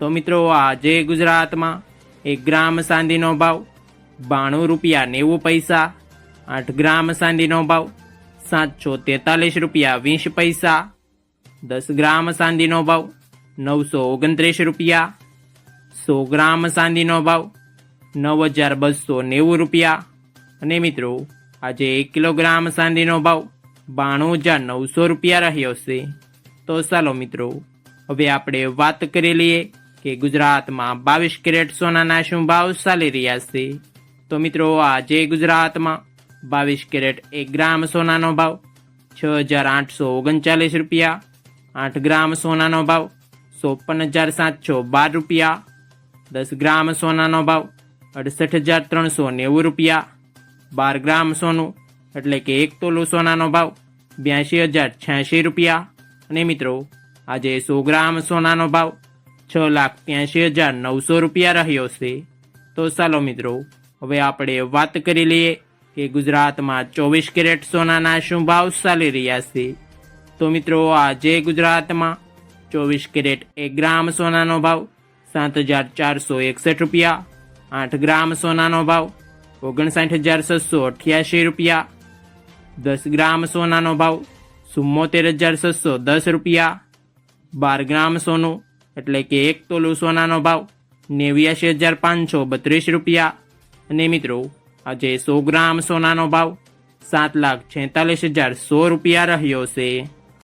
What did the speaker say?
તો મિત્રો, આજે ગુજરાતમાં એક ગ્રામ સાંદીનો ભાવ બાણું રૂપિયા નેવું પૈસા, આઠ ગ્રામ સાંદીનો ભાવ સાતસો તેતાલીસ રૂપિયા વીસ પૈસા, દસ ગ્રામ સાંદીનો ભાવ નવસો ઓગણત્રીસ રૂપિયા, સો ગ્રામ સાંદીનો ભાવ નવ હજાર બસો નેવું રૂપિયા. અને મિત્રો, આજે એક કિલોગ્રામ સાંદીનો ભાવ બાણું હજાર નવસો રૂપિયા રહ્યો છે. તો ચાલો મિત્રો, હવે આપણે વાત કરી લઈએ કે ગુજરાતમાં બાવીસ કેરેટ સોનાના શું ભાવ ચાલી રહ્યા છે? તો મિત્રો, આજે ગુજરાતમાં બાવીસ કેરેટ એક ગ્રામ સોનાનો ભાવ, છ હજાર આઠસો ઓગણચાલીસ રૂપિયા, આઠ ગ્રામ સોનાનો ભાવ, ચોપન હજાર સાતસો બાર રૂપિયા, દસ ગ્રામ સોનાનો ભાવ, અડસઠ હજાર ત્રણસો નેવું રૂપિયા, બાર ગ્રામ સોનું, એટલે કે એક તોલું સોનાનો ભાવ બ્યાસી હજાર છ્યાસી રૂપિયા. અને મિત્રો, આજે સો ગ્રામ સોનાનો ભાવ છ લાખ ત્યાંશી હજાર નવસો રૂપિયા રહ્યો છે. તો ચાલો મિત્રો, હવે આપણે વાત કરી લઈએ કે ગુજરાતમાં ચોવીસ કેરેટ સોનાના શું ભાવ ચાલી રહ્યા છે. તો મિત્રો, આજે ગુજરાતમાં ચોવીસ કેરેટ એક ગ્રામ સોનાનો ભાવ, સાત હજાર ચારસો એકસઠ રૂપિયા, આઠ ગ્રામ સોનાનો ભાવ, ઓગણસાઠ હજાર છસો અઠ્યાસી રૂપિયા, દસ ગ્રામ સોનાનો ભાવ, ચુમ્મોતેર હજાર છસો દસ રૂપિયા, બાર ગ્રામ સોનું એટલે કે એક તોલું સોનાનો ભાવ નેવ્યાસી હજાર પાંચસો બત્રીસ રૂપિયા. અને મિત્રો, આજે સો ગ્રામ સોનાનો ભાવ સાત લાખ છેતાલીસ હજાર સો રૂપિયા રહ્યો છે.